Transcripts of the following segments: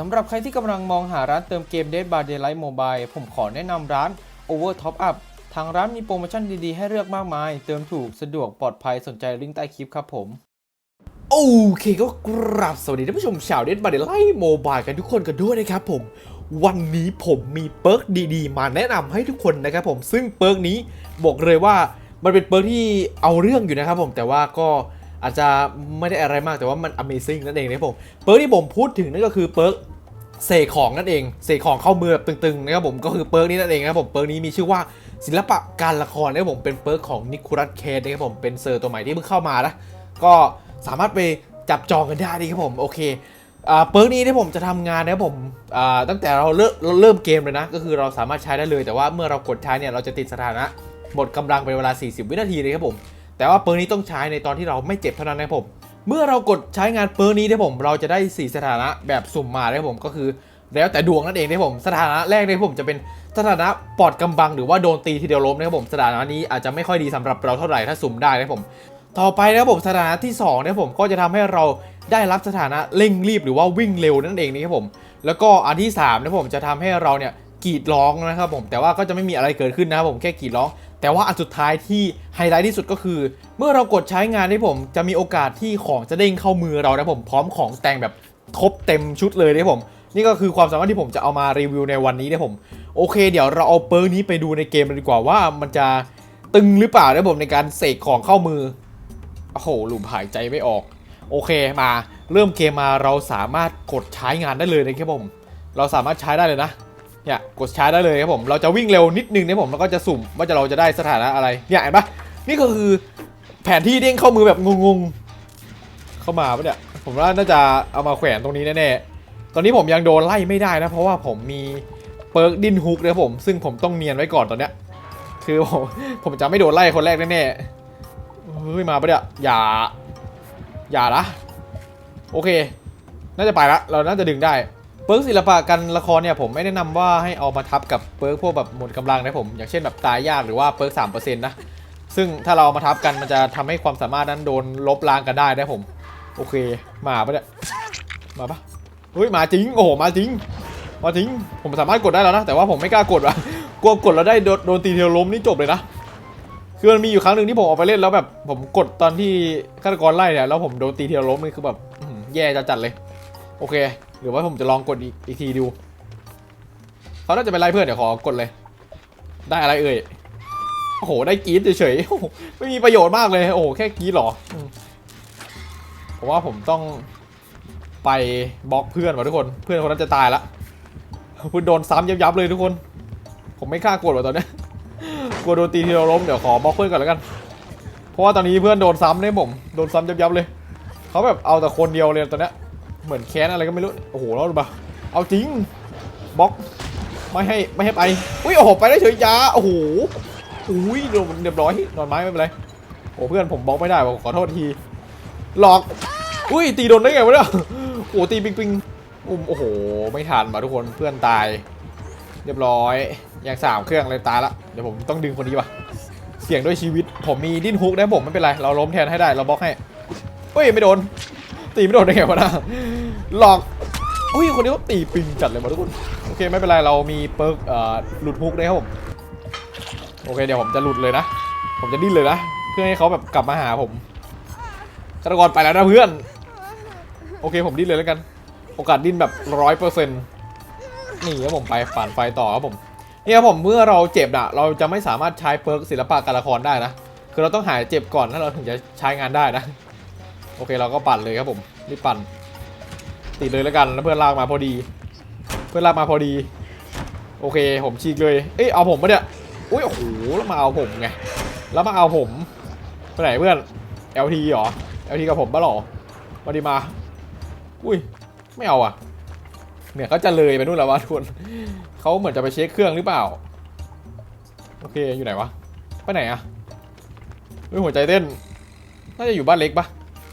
สำหรับใครที่กำลังมองหาร้านเติมเกม Dead by Daylight Mobile ผมขอแนะนำร้าน Over Top Up ทางร้านมีโปรโมชั่นดี ๆ ให้เลือกมากมาย เติมถูกสะดวกปลอดภัยสนใจลิงก์ใต้คลิปครับผม โอเคก็กราบสวัสดีท่านผู้ชมชาว Dead by Daylight Mobile กันทุกคนกันด้วยนะครับผม วันนี้ผมมีเปิร์กดีๆ มาแนะนำให้ทุกคนนะครับผมซึ่งเปิร์กนี้บอกเลยว่ามันเป็นเปิร์กที่เอาเรื่องอยู่นะครับผมแต่ว่าก็อาจจะไม่ได้อะไรมากแต่ว่ามัน Amazing นั่นเองนะครับผมเปิร์กที่ผมพูดถึงนั่นก็คือเปิร์ก เสกของนั่นเองเสกของเข้ามือแบบตึงๆนะครับผมก็คือเปิร์กนี้นั่นเองนะครับผมเปิร์กนี้มีชื่อว่าศิลปะการละครนะครับผมเป็นเปิร์กของนิโคลัสเคสนะครับผมเป็นเซอร์ตัวใหม่ที่เพิ่งเข้ามานะก็สามารถไปจับจองกันได้ดีครับผมโอเคอ่าเปิร์กนี้ที่ผมจะทำงานนะครับผมอ่าตั้งแต่เราเริ่มเริ่มเกมเลยนะ ก็คือเราสามารถใช้ได้เลยแต่ว่าเมื่อเรากดใช้เนี่ยเราจะติดสถานะหมดกำลังเป็นเวลา 40 วินาทีเลยครับผมแต่ว่าเปิร์กนี้ต้องใช้ในตอนที่เราไม่เจ็บเท่านั้นนะครับผม เมื่อเรากดใช้งานเปิร์นี้นะผมเราจะได้ 4 สถานะแบบสุ่มมานะครับผมก็คือแล้วแต่ดวงนั่นเองนะผมสถานะแรกเนี่ยผมจะเป็นสถานะปอดกำบังหรือว่าโดนตีทีเดียวล้มนะครับผมสถานะนี้อาจจะไม่ค่อยดีสำหรับเราเท่าไหร่ถ้าสุ่มได้นะผม ต่อไปนะครับผมสถานะที่2เนี่ยผมก็จะทำให้เราได้รับสถานะเร่งรีบหรือว่าวิ่งเร็วนั่นเองนะครับผม แล้วก็อันที่3เนี่ยผมจะทำให้เราเนี่ยกรีดร้องนะครับผมแต่ว่าก็จะไม่มีอะไรเกิดขึ้นนะครับผมแค่กรีดร้อง แต่ว่าอันสุดท้ายที่ไฮไลท์ที่สุดก็คือ เมื่อเรากดใช้งานได้ผมจะมีโอกาสที่ของจะเด้งเข้ามือเรานะผมพร้อมของแต่งแบบครบเต็มชุดเลยนะผม นี่ก็คือความสามารถที่ผมจะเอามารีวิวในวันนี้นะผม โอเค เดี๋ยวเราเอาเปิร์กนี้ไปดูในเกมดีกว่าว่ามันจะตึงหรือเปล่านะผมในการเสกของเข้ามือโอ้โหหลุมหายใจไม่ออก โอเคมาเริ่มเกมมาเราสามารถกดใช้งานได้เลยนะครับผม เราสามารถใช้ได้เลยนะ เนี่ยกดใช้ได้เลยครับผม เราจะวิ่งเร็วนิดนึงนะผมแล้วก็จะสุ่มว่าจะเราจะได้สถานะอะไร เนี่ยเห็นปะนี่ก็คือแผนที่เด้งเข้ามือแบบงงๆ เข้ามาปะเนี่ย ผมว่าน่าจะเอามาแขวนตรงนี้แน่ๆ ตอนนี้ผมยังโดนไล่ไม่ได้นะ เพราะว่าผมมีเปิร์กดินฮุกนะผม ซึ่งผมต้องเนียนไว้ก่อนตอนเนี้ย คือผมผมจะไม่โดนไล่คนแรกแน่ๆ เฮ้ยมาปะเนี่ย อย่า อย่าละ โอเค น่าจะไปละ เราน่าจะดึงได้ เปิร์กศิลปะกันละครเนี่ยผมไม่แนะนำว่าให้เอามาทับกับเปิร์กพวกแบบหมดกำลังนะผม อย่างเช่นแบบตายยากหรือว่าเปิร์กสามเปอร์เซ็นต์นะ ซึ่งถ้าเราเอามาทับกันมันจะทำให้ความสามารถนั้นโดนลบล้างกันได้นะผม โอเคมาปะเนี่ยมาปะเฮ้ยมาจริงโอ้โหมาจริงมาจริงผมสามารถกดได้แล้วนะแต่ว่าผมไม่กล้ากดว่ะกลัวกดแล้วได้โดนตีเทลล้มนี่จบเลยนะคือมันมีอยู่ครั้งหนึ่งที่ผมออกไปเล่นแล้วแบบ ผมกดตอนที่ฆาตกรไล่เนี่ยแล้วผมโดนตีเทลล้มนี่คือแบบแย่จะจัดเลย โอเค หรือว่าผมจะลองกดอีกอีกทีดูเขาน่าจะเป็นไล่เพื่อนเดี๋ยวขอกดเลย ได้อะไรเอ่ยโอ้โหได้กีดเฉยๆไม่มีประโยชน์มากเลยโอ้โหแค่กีดเหรอผมว่าผมต้องไปบล็อกเพื่อนว่ะทุกคน เพื่อนคนนั้นจะตายละคุณโดนซ้ำยับๆเลยทุกคน ผมไม่กล้ากดว่ะตอนนี้กลัวโดนตีทีเราล้มเดี๋ยวขอบล็อกเพื่อนก่อนแล้วกัน เพราะว่าตอนนี้เพื่อนโดนซ้ำเนี่ยผมโดนซ้ำยับๆเลยเขาแบบเอาแต่คนเดียวเลยตอนนี้ เหมือนแค้นอะไรก็ไม่รู้ โอ้โหแล้วดูปะเอาจริงบล็อกไม่ให้ไม่ให้ไป อุ้ยโอ้โหไปได้เฉยยาโอ้โหอุ้ยโดนเรียบร้อยนอนไม้ไม่เป็นไรโอ้เพื่อนผมบล็อกไม่ได้ผมขอโทษที หลอก อุ้ยตีโดนได้ไงวะเนี่ยโอ้ตีปิงปิงอุ้มโอ้โห ไม่ทันมาทุกคนเพื่อนตาย เรียบร้อยอย่างสามเครื่องเลยตายละเดี๋ยวผมต้องดึงคนนี้ว่ะเสี่ยงด้วยชีวิต ผมมีดิ้นฮุกนะผมไม่เป็นไร เราล้มแทนให้ได้เราบล็อกให้เฮ้ยไม่โดน ตีไม่โดนได้ไงวะนะหลอกอุ้ยคนนี้เขาตีปิงจัดเลยมาทุกคนโอเคไม่เป็นไรเรามีเปิร์กเอ่อหลุดฮุกนะครับผมโอเคเดี๋ยวผมจะหลุดเลยนะ ผมจะดิ้นเลยนะเพื่อให้เขาแบบกลับมาหาผมฆาตกรไปแล้วนะเพื่อน โอเคผมดิ้นเลยแล้วกัน โอกาสดิ้นแบบร้อยเปอร์เซ็นต์นี่ครับผมไปฝันไฟต่อครับผมนี่ครับผมเมื่อเราเจ็บอะเราจะไม่สามารถใช้เปิร์กศิลปะการละครได้นะ คือเราต้องหายเจ็บก่อนถ้าเราถึงจะใช้งานได้นะ โอเคเราก็ปั่นเลยครับผมรีบปั่นติดเลยแล้วกันแล้วเพื่อนลากมาพอดี เพื่อนลากมาพอดี โอเคผมฉีกเลยเอ้ยเอาผมปะเนี่ยอุ้ยโอ้โหแล้วมาเอาผมไงแล้วมาเอาผมไปไหนเพื่อน LT เหรอ LT กับผมปะหรอมาดีมา อุ้ยไม่เอาอะเนี่ยเขาจะเลยไปนู่นแล้ววะทุกคนเขาเหมือนจะไปเช็คเครื่องหรือเปล่า โอเคอยู่ไหนวะไปไหนอะเฮ้ยหัวใจเต้นน่าจะอยู่บ้านเล็กปะ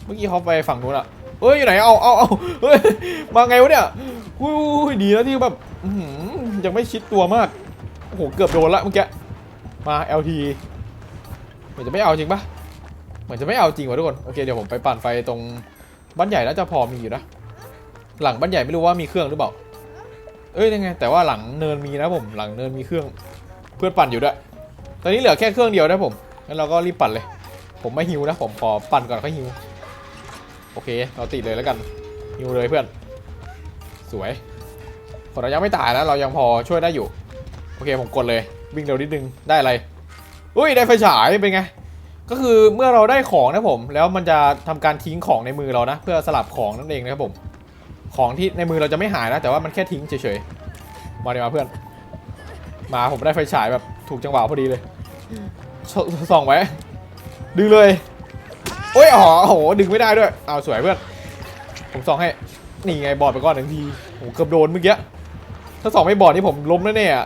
เมื่อกี้เขาไปฝั่งนู้นอะเฮ้ยอยู่ไหนเอาเอาเอาเฮ้ยมาไงวะเนี่ยอุ้ยดีนะที่แบบยังไม่ชิดตัวมากโอ้โหเกือบโดนละเมื่อกี้มา LT เหมือนจะไม่เอาจริงปะเหมือนจะไม่เอาจริงว่ะทุกคนโอเคเดี๋ยวผมไปปั่นไฟตรงบ้านใหญ่น่าจะพอมีอยู่นะหลังบ้านใหญ่ไม่รู้ว่ามีเครื่องหรือเปล่าเอ้ยยังไงแต่ว่าหลังเนินมีนะผมหลังเนินมีเครื่องเพื่อนปั่นอยู่ด้วยตอนนี้เหลือแค่เครื่องเดียวนะผมงั้นเราก็รีบปั่นเลย ผมไม่หิวนะผมขอปั่นก่อนค่อยหิว โอเค เราติดเลยแล้วกันหิวเลยเพื่อน สวยคนเรายังไม่ตายนะ เรายังพอช่วยได้อยู่ โอเค ผมกดเลย วิ่งเร็วนิดนึง ได้อะไร อุ้ย ได้ไฟฉาย เป็นไง ก็คือเมื่อเราได้ของนะผม แล้วมันจะทำการทิ้งของในมือเรานะ เพื่อสลับของนั่นเองนะครับผม ของที่ในมือเราจะไม่หายนะ แต่ว่ามันแค่ทิ้งเฉยๆ มาเดี๋ยวมาเพื่อน มาผมได้ไฟฉายแบบถูกจังหวะพอดีเลยชส่องไว้ ดึงเลย โอ้ยอ๋อโอ้โหดึงไม่ได้ด้วยเอาสวยเพื่อนผมส่องให้นี่ไงบอดไปก่อนหนึ่งทีโอ้โหเกือบโดนเมื่อกี้ถ้าส่องไม่บอดนี่ผมล้มแน่ๆอะ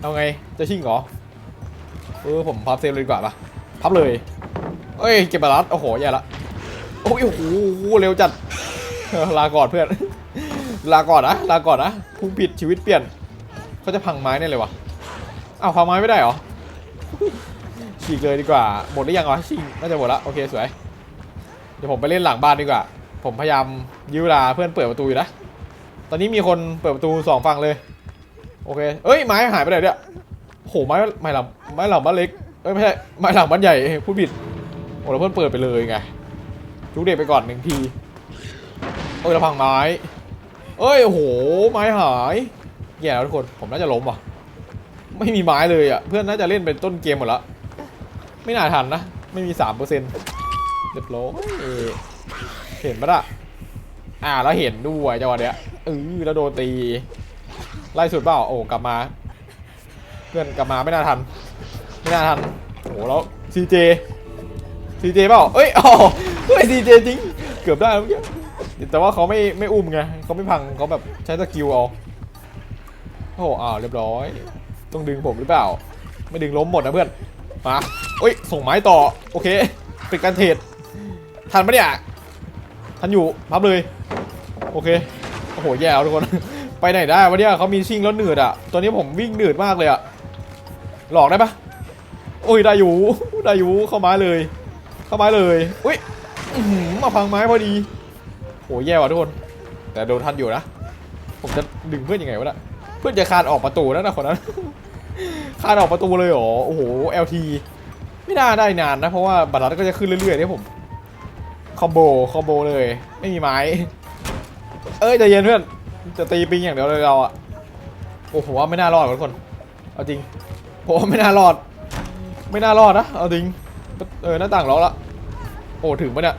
เอาไงจะชิ่งเหรอเออผมพับเซฟเลยดีกว่าปะพับเลยเอ้ยเก็บบาลัสโอ้โหแย่ละโอ้ยโอ้โหเร็วจัดลาก่อนเพื่อน ลาก่อนนะลาก่อนนะพุ่งผิดชีวิตเปลี่ยนเขาจะพังไม้แน่เลยวะอ้าวพังไม้ไม่ได้เหรอฉีกเลยดีกว่าหมดหรือยังวะฉีกน่าจะหมดละโอเคสวย เดี๋ยวผมไปเล่นหลังบ้านดีกว่า ผมพยายามยื้อเวลาเพื่อนเปิดประตูอยู่นะ ตอนนี้มีคนเปิดประตูสองฝั่งเลย โอเค เอ้ยไม้หายไปไหนเนี่ยโอ้โหไม้ไม้หลังไม้หลังบ้านเล็ก เอ้ยไม่ใช่ไม้หลังบ้านใหญ่พูดผิดโอ้แล้วเพื่อนเปิดไปเลยไงจุกเด็กไปก่อนหนึ่งที เอ้ยเราพังไม้ เอ้ยโอ้โหไม้หายแย่แล้วทุกคน ผมน่าจะล้มว่ะ ไม่มีไม้เลยอะ เพื่อนน่าจะเล่นเป็นต้นเกมหมดล้วไม่น่าทันนะ ไม่มีสามเปอร์เซ็นต์ รียบร้อยเห็นปะล่ะอ่าแล้วเห็นด้วยจังหวะเนี้ยเออแล้วโดนตีไล่สุดเปล่าโอ้กลับมา เพื่อนกลับมาไม่น่าทัน ไม่น่าทันโอ้แล้วซีเจซีเจเปล่าเอ้ยอ๋อเฮ้ยซีเจจริงเกือบได้แล้วเมื่อกี้แต่ว่าเขาไม่ไม่อุ้มไงเขาไม่พังเขาแบบใช้สกิลเอาโอ้โหอ้าวเรียบร้อย ต้องดึงผมหรือเปล่า ไม่ดึงล้มหมดนะเพื่อนมาเอ้ยส่งไม้ต่อโอเคเป็นการเทรด ทันปะเนี่ยทันอยู่พับเลย โอเคโอ้โหแย่แล้วทุกคน ไปไหนได้วะเนี่ยเขามีชิงแล้วหนืดอะตอนนี้ผมวิ่งหนืดมากเลยอะหลอกได้ปะโอ้ยได้อยู่ได้อยู่เข้าไม้เลย เข้าไม้เลยอุ้ยมาพังไม้พอดีโหแย่ว่ะทุกคน แต่โดนทันอยู่นะผมจะดึงเพื่อนยังไงวะน่ะเพื่อนจะคานออกประตูนั่นนะคนนั้นคานออกประตูเลยเหรอโอ้โห LT ไม่น่าได้นานนะเพราะว่าบัตรลัดก็จะขึ้นเรื่อยๆเนี่ยผม คอมโบคอมโบเลย ไม่มีไม้ เอ้ยใจเย็นเพื่อน จะตีปิงอย่างเดียวเลยเราอะโอ้โหว่าไม่น่ารอดทุกคน เอาจริงผมว่าไม่น่ารอด ไม่น่ารอดนะ เอาจริง เออหน้าต่างล็อกละ โอ้ถึงปะเนี่ย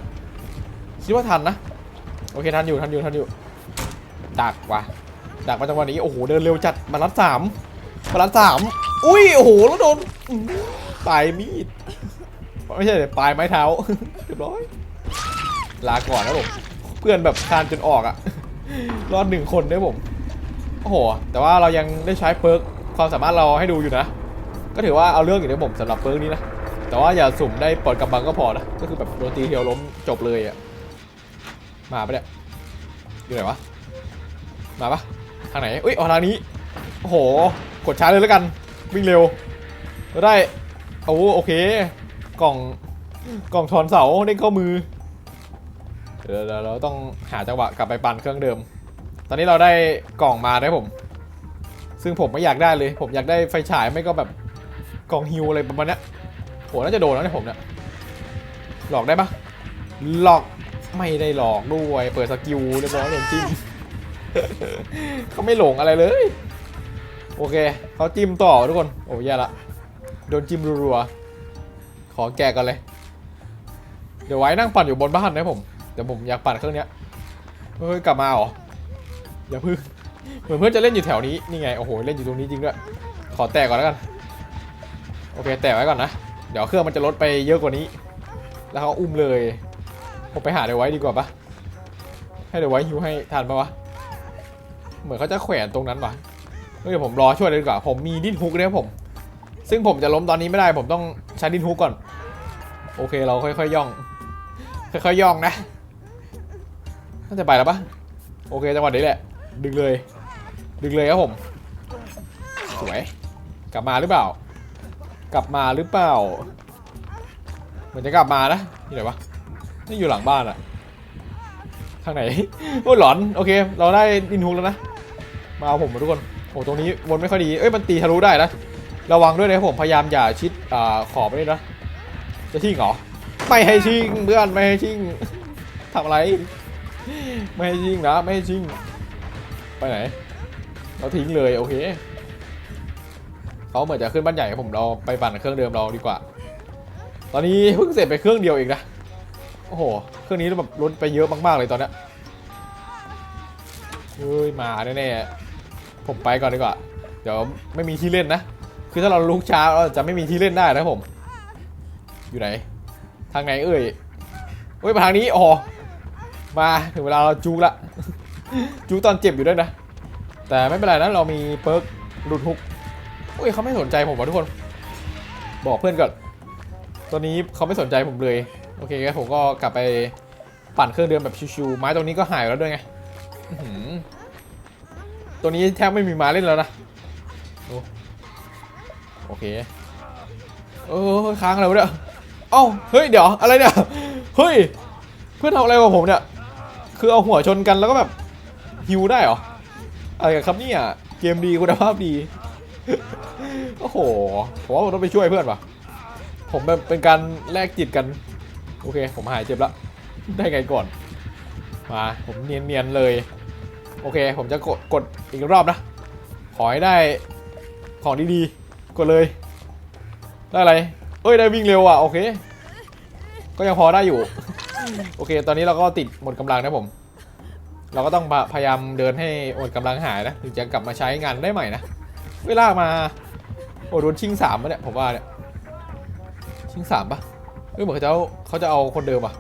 คิดว่าทันนะ โอเคทันอยู่ทันอยู่ทันอยู่ ดักว่ะ ดักมาจังหวะนี้ โอ้โหเดินเร็วจัดมารัดสามมารัดสาม อุ้ยโอ้โหแล้วโดนปลายมีด ไม่ใช่ปลายไม้เท้า เรียบร้อย ลาก่อนนะผมเพื่อนแบบคานจนออกอะรอดหนึ่งคนได้ผมโอ้โหแต่ว่าเรายังได้ใช้เพิร์กความสามารถเราให้ดูอยู่นะ ก็ถือว่าเอาเรื่องอยู่ในผมสำหรับเพิร์กนี้นะแต่ว่าอย่าสุ่มได้ปลดกำบังก็พอนะก็คือแบบโดนตีเทียวล้มจบเลยอะมาปะเนี่ยอยู่ไหนวะมาปะทางไหนอุ้ยออกทางนี้โอ้โหกดช้าเลยแล้วกันวิ่งเร็วก็ได้โอ้โอเค กล่องกล่องถอนเสาได้เข้ามือ เดี๋ยวเราต้องหาจังหวะกลับไปปั่นเครื่องเดิม ตอนนี้เราได้กล่องมาได้ผม ซึ่งผมไม่อยากได้เลย ผมอยากได้ไฟฉายไม่ก็แบบกล่องฮิวอะไรประมาณนี้โหน่าจะโดนแล้วเนี่ยผมเนี่ยหลอกได้ปะหลอกไม่ได้หลอกด้วยเปิดสกิลเรียบร้อยโดนจิ้มเขาไม่หลงอะไรเลย โอเคเขาจิ้มต่อทุกคนโอ้แย่ละโดนจิ้มรัวๆขอแกะกันเลย เดี๋ยวไว้นั่งปั่นอยู่บนบ้านนะผม เดี๋ยวผมอยากปั่นเครื่องเนี้ยเฮ้ยกลับมาเหรออย่าพึ่งเหมือนเพื่อนจะเล่นอยู่แถวนี้นี่ไงโอ้โหเล่นอยู่ตรงนี้จริงด้วยขอแตะก่อนแล้วกันโอเคแตะไว้ก่อนนะเดี๋ยวเครื่องมันจะลดไปเยอะกว่านี้ แล้วเขาอุ้มเลยผมไปหาเดี๋ยวไว้ดีกว่าปะให้เดี๋ยวไว้ฮิวให้ทันปะวะเหมือนเขาจะแขวนตรงนั้นวะเดี๋ยวผมรอช่วยเลยดีกว่าผมมีดิ้นฮุกนะครับผม ซึ่งผมจะล้มตอนนี้ไม่ได้ผมต้องใช้ดิ้นฮุกก่อน โอเคเราค่อยๆย่อง ค่อยๆย่องนะ น่าจะไปแล้วปะโอเคจังหวะนี้แหละ ดึงเลย ดึงเลยครับผม สวย กลับมาหรือเปล่า กลับมาหรือเปล่า เหมือนจะกลับมานะนี่ไหนวะนี่อยู่หลังบ้านอะขางไหน โอ้หลอน โอเค เราได้ดินฮุกแล้วนะ มาเอาผมมาทุกคน โอ้ตรงนี้วนไม่ค่อยดี เอ้ยมันตีทะลุได้นะ ระวังด้วยนะครับผม พยายามอย่าชิดอ่าขอบไปเลยนะ จะชิงเหรอ ไม่ให้ชิงเพื่อนไม่ให้ชิงทำอะไร ไม่ให้ชิงนะไม่ให้ชิง ไปไหน เราทิ้งเลยโอเคเขาเหมือนจะขึ้นบ้านใหญ่ผมเราไปปั่นเครื่องเดิมเราดีกว่า ตอนนี้เพิ่งเสร็จไปเครื่องเดียวเองนะโอ้โหเครื่องนี้แบบลดไปเยอะมากๆเลยตอนเนี้ยเฮ้ยมาแน่ๆผมไปก่อนดีกว่า เดี๋ยวไม่มีที่เล่นนะ คือถ้าเราลุกช้าเราจะไม่มีที่เล่นได้นะผม อยู่ไหน ทางไหนเอ่ยเฮ้ยมาทางนี้อ๋อ มาถึงเวลาเราจูกละจูกตอนเจ็บอยู่ด้วยนะ แต่ไม่เป็นไรนะเรามีเปิร์กหลุดฮุกเฮ้ยเขาไม่สนใจผมว่ะทุกคน บอกเพื่อนก่อนตอนนี้เขาไม่สนใจผมเลย โอเคงั้นผมก็กลับไปปั่นเครื่องเดิมแบบชิวๆไม้ตรงนี้ก็หายแล้วด้วยไงตัวนี้แทบไม่มีไม้เล่นแล้วนะโอโอเคเออค้างอะไรวะเนี่ยเอ้าเฮ้ยเดี๋ยวอะไรเนี่ยเฮ้ยเพื่อนทำอะไรกับผมเนี่ย คือเอาหัวชนกันแล้วก็แบบฮิวได้เหรอ อะไรกันครับเนี่ยเกมดีคุณภาพดี โอ้โห ผมว่าผมต้องไปช่วยเพื่อนวะผมแบบเป็นการแลกจิตกัน โอเค ผมหายเจ็บล้วได้ไงก่อน มา ผมเนียนๆเลย โอเค ผมจะกดกดอีกรอบนะ ขอให้ได้ของดีๆ กดเลย ได้อะไร เอ้ย ได้วิ่งเร็วอะ โอเค ก็ยังพอได้อยู่ โอเค ตอนนี้เราก็ติดหมดกำลังนะผม เราก็ต้องพยายามเดินให้หมดกำลังหายนะถึงจะกลับมาใช้งานได้ใหม่นะ เวลามา โอ้โดนชิงสามปะเนี่ยผมว่าเนี่ย ชิงสามปะเอ้ยเหมือนเขาจะเขาจะเอาคนเดิมอะ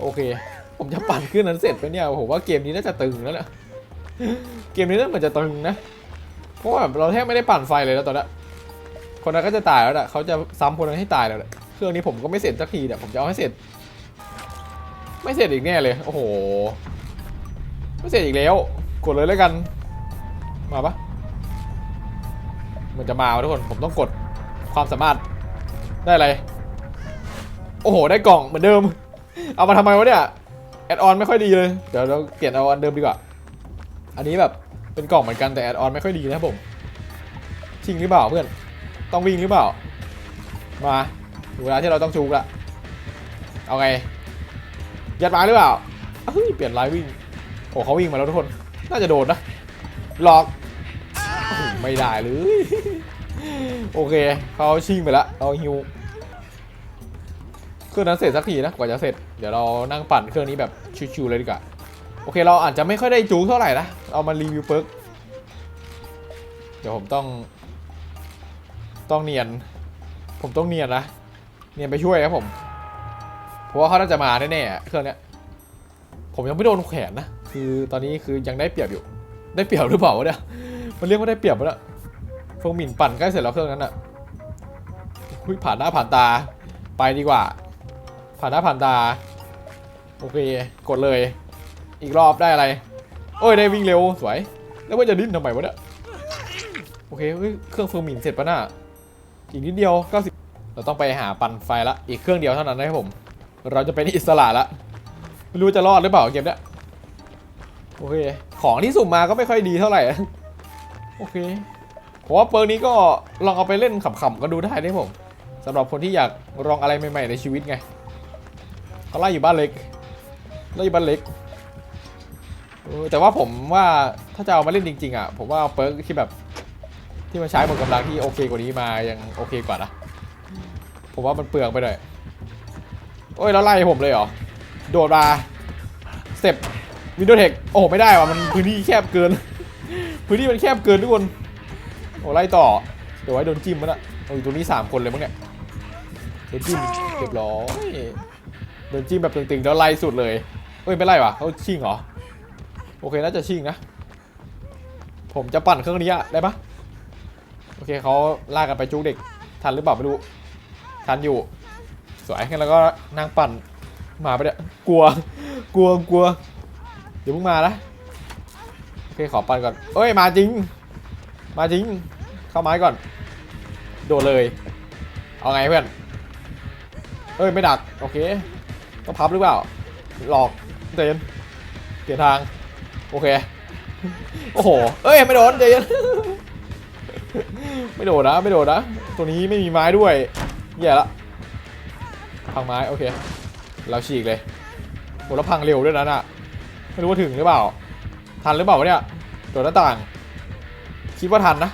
โอเค ผมจะปั่นขึ้นนั้นเสร็จไปเนี่ยผมว่าเกมนี้น่าจะตึงแล้วแหละเกมนี้น่าเหมือนจะตึงนะ เพราะว่าเราแทบไม่ได้ปั่นไฟเลยแล้วตอนนี้คนนั้นก็จะตายแล้วแหละเขาจะซ้ำคนนั้นให้ตายแล้วแหละเครื่องนี้ผมก็ไม่เสร็จสักทีเนี่ยผมจะเอาให้เสร็จ ไม่เสร็จอีกแน่เลย โอ้โห ไม่เสร็จอีกแล้ว กดเลยแล้วกัน มาปะมันจะมาทุกคน ผมต้องกดความสามารถ ได้อะไร โอ้โห ได้กล่องเหมือนเดิม เอามาทำไมวะเนี่ย แอดออนไม่ค่อยดีเลย เดี๋ยวเราเปลี่ยนเอาอันเดิมดีกว่า อันนี้แบบเป็นกล่องเหมือนกันแต่แอดออนไม่ค่อยดีนะผมชิงหรือเปล่าเพื่อน ต้องวิ่งหรือเปล่า มาเวลาที่เราต้องชูกละ เอาไง ยัดมาหรือเปล่าเฮ้ยเปลี่ยนลายวิ่งโอ้เขาวิ่งมาแล้วทุกคน น่าจะโดนนะ หลอก ไม่ได้เลย โอเค เขาชิงไปแล้วเราฮิวเครื่องนั้นเสร็จสักทีนะ กว่าจะเสร็จ เดี๋ยวเรานั่งปั่นเครื่องนี้แบบชิวๆเลยดีกว่า โอเค เราอาจจะไม่ค่อยได้จูงเท่าไหร่นะ เอามารีวิวเปิร์กเดี๋ยวผมต้อง ต้องเนียน ผมต้องเนียนนะ เนียนไปช่วยครับผม เพราะว่าเขาน่าจะมาแน่ๆเครื่องเนี้ย ผมยังไม่โดนแขนนะ คือตอนนี้คือยังได้เปรียบอยู่ ได้เปรียบหรือเปล่าวะเนี่ย มันเรียกว่าได้เปรียบปะเนี่ยฟงหมิ่นปั่นใกล้เสร็จแล้วเครื่องนั้นอะคุยผ่านหน้าผ่านตา ไปดีกว่า ผ่านหน้าผ่านตา โอเค กดเลย อีกรอบได้อะไร โอ้ยได้วิ่งเร็วสวย แล้วว่าจะดิ้นทำไมวะเนี่ย โอเคเฮ้ยเครื่องฟอร์หมินเสร็จปะน่ะอีกนิดเดียว90เราต้องไปหาปั่นไฟละ อีกเครื่องเดียวเท่านั้นนะครับผม เราจะเป็นอิสระละไม่รู้จะรอดหรือเปล่าเกมเนี้ยโอเค ของที่สุ่มมาก็ไม่ค่อยดีเท่าไหร่โอเคผมว่าเปิร์นี้ก็ลองเอาไปเล่นขำๆกันดูได้นะผมสำหรับคนที่อยากลองอะไรใหม่ ๆ ในชีวิตไงเขาไล่อยู่บ้านเล็กไล่อยู่บ้านเล็กแต่ว่าผมว่าถ้าจะเอามาเล่นจริง ๆ อะ ผมว่าเอาเปิร์กที่แบบ ที่มันใช้หมดกำลังที่โอเคกว่านี้มายังโอเคกว่านะผมว่ามันเปลืองไปหน่อย โอ้ยแล้วไล่ผมเลยเหรอ โดดมาเต็ปวินโดว์เทคโอ้ไม่ได้ว่ะมันพื้นที่แคบเกิน พื้นที่มันแคบเกินทุกคนโอ้ไล่ต่อเดี๋ยวไว้โดนจิ้มมันอะโอ้ยตัวนี้สามคนเลยมั้งเนี่ยโดนจิ้มเรียบร้อยโดนจิ้มแบบตึงๆแล้วไล่สุดเลยเอ้ยไม่ไล่ว่ะเขาชิงเหรอโอเคน่าจะชิงนะ ผมจะปั่นเครื่องนี้อะได้ปะโอเคเขาลากกันไปจุกเด็กทันหรือเปล่าไม่รู้ทันอยู่ สวยงั้นแล้วก็นั่งปั่นมาไปเนี่ยกลัว กลัว กลัว เดี๋ยวเพิ่งมานะโอเคขอปั่นก่อนเอ้ย มาจริง มาจริง เข้าไม้ก่อน โดดเลย เอาไงเพื่อน เอ้ย ไม่ดัก โอเค ต้องพับหรือเปล่า หลอกเตนเปลี่ยนทาง โอเค โอ้โห เอ้ย ไม่โดนใจเย็นไม่โดนนะ ไม่โดนนะ ตัวนี้ไม่มีไม้ด้วยแย่ละ พังไม้โอเคเราฉีกเลยโอ้แล้วพังเร็วด้วยนะน่ะไม่รู้ว่าถึงหรือเปล่า ทันหรือเปล่าเนี่ยโดดหน้าต่าง คิดว่าทันนะ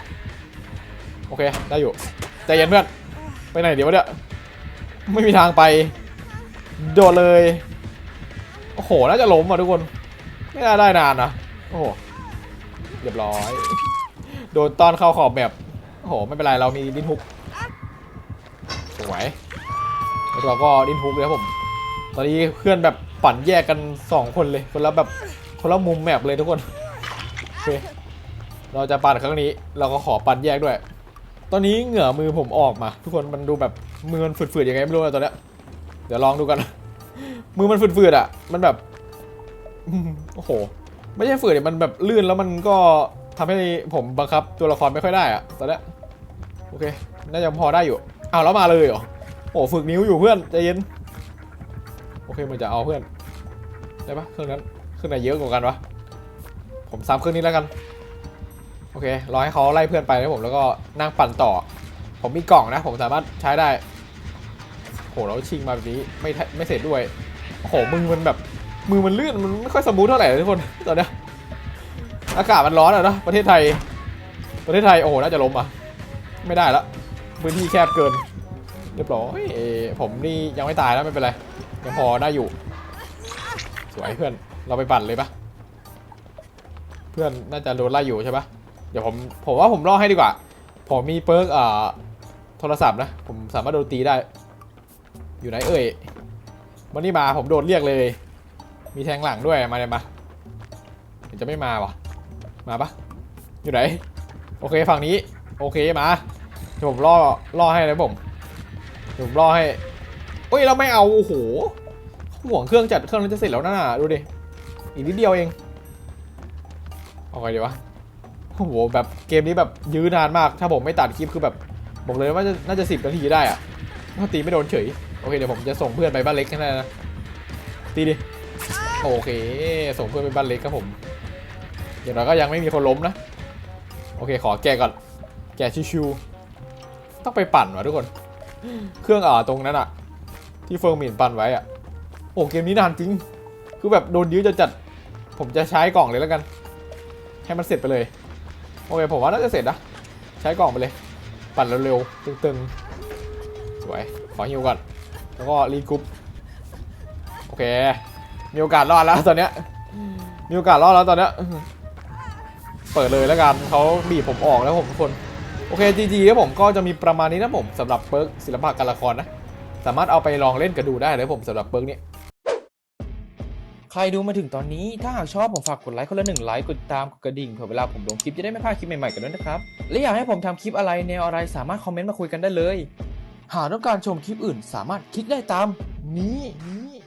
โอเคได้อยู่ใจเย็นเพื่อนไปไหนเดี๋ยวเนี่ยไม่มีทางไป โดดเลยโอ้โหน่าจะล้มอะทุกคนไม่น่าได้นานนะโอ้โหเรียบร้อย โดนตอนเข้าขอบแบบโอ้โหไม่เป็นไรเรามีดินฮุกสวย เราก็ดินฮุกเลยครับผม ตอนนี้เพื่อนแบบปั่นแยกกัน 2 คนเลยคนละแบบคนละมุมแมปเลยทุกคนโอเคเราจะปั่นครั้งนี้ เราก็ขอปั่นแยกด้วย ตอนนี้เหงื่อมือผมออกมา ทุกคนมันดูแบบมือมันฝืดๆยังไงไม่รู้นะตอนนี้เดี๋ยวลองดูกันมือมันฝืดๆอะ มันแบบโอ้โห ไม่ใช่ฝืดเนี่ยมันแบบลื่นแล้วมันก็ทำให้ผมบังคับตัวละครไม่ค่อยได้อะตอนนี้โอเค น่าจะพอได้อยู่อ้าวแล้วมาเลยเหรอ โอ้ฝึกนิ้วอยู่เพื่อนใจเย็นโอเคมันจะเอาเพื่อนได้ปะเครื่องนั้นเครื่องไหนเยอะกว่ากันวะผมซ้ำเครื่องนี้แล้วกันโอเครอให้เขาไล่เพื่อนไปนะผมแล้วก็นั่งปั่นต่อ ผมมีกล่องนะ ผมสามารถใช้ได้โหเราชิงมาแบบนี้ไม่ไม่เสร็จด้วยโอ้โหมือมันแบบมือมันลื่นมันไม่ค่อยสมูทเท่าไหร่ทุกคนตอนเนี้ยอากาศมันร้อนอะนะประเทศไทย ประเทศไทยโอ้โหน่าจะล้มอะไม่ได้ละพื้นที่แคบเกิน เรียบร้อยเอผมนี่ยังไม่ตายแล้วไม่เป็นไรยังพอได้อยู่ สวยเพื่อนเราไปปั่นเลยปะเพื่อนน่าจะโดนไล่อยู่ใช่ปะเดี๋ยวผมผมว่าผมรอให้ดีกว่า ผมมีเปิร์กอ่าโทรศัพท์นะ ผมสามารถโดนตีได้ อยู่ไหนเอ่ยวันนี้มาผมโดนเรียกเลย มีแทงหลังด้วยมาเลยมาเห็นจะไม่มาวะมาปะอยู่ไหน โอเคฝั่งนี้ โอเคมาเดี๋ยวผมล่อล่อให้เลยผม ดี๋ยวผมล่อให้เอ้ยเราไม่เอาโอ้โหห่วงเครื่องจัดเครื่องนั้นจะเสร็จแล้วน่ะดูดิอีกนิดเดียวเองเอาไงดีวะโอ้โหแบบเกมนี้แบบยื้อนานมาก ถ้าผมไม่ตัดคลิปคือแบบบอกเลยว่าน่าจะสิบนาทีได้อะถ้าตีไม่โดนเฉยโอเคเดี๋ยวผมจะส่งเพื่อนไปบ้านเล็กแค่นั้นนะตีดิโอเค ส่งเพื่อนไปบ้านเล็กครับผมอย่างน้อยก็ยังไม่มีคนล้มนะ โอเคขอแกก่อน แกชิวๆต้องไปปั่นวะทุกคน เครื่องอ่าตรงนั้นอะที่เฟิร์มินปันไว้อะโอ้เกมนี้นานจริง คือแบบโดนยื้อจะจัด ผมจะใช้กล่องเลยแล้วกัน ให้มันเสร็จไปเลย โอเคผมว่าน่าจะเสร็จนะ ใช้กล่องไปเลย ปั่นเร็วๆตึงๆ สวย ขอฮิวก่อน แล้วก็รีกรุ๊ปโอเค มีโอกาสรอดแล้วตอนเนี้ย มีโอกาสรอดแล้วตอนเนี้ย เปิดเลยแล้วกันเขาบีบผมออกแล้วผมทุกคน โอเคจีจีแล้วผมก็จะมีประมาณนี้นะผมสำหรับเปิร์กศิลปะการละครนะ สามารถเอาไปลองเล่นกันดูได้เลยผมสำหรับเปิร์กนี้ใครดูมาถึงตอนนี้ถ้าหากชอบผมฝากกดไลค์คนละหนึ่งไลค์กดติดตามกดกระดิ่งเผื่อเวลาผมลงคลิปจะได้ไม่พลาดคลิปใหม่ๆกันด้วยนะครับ และอยากให้ผมทำคลิปอะไรแนวอะไรสามารถคอมเมนต์มาคุยกันได้เลย หากต้องการชมคลิปอื่นสามารถคลิกได้ตามนี้นี้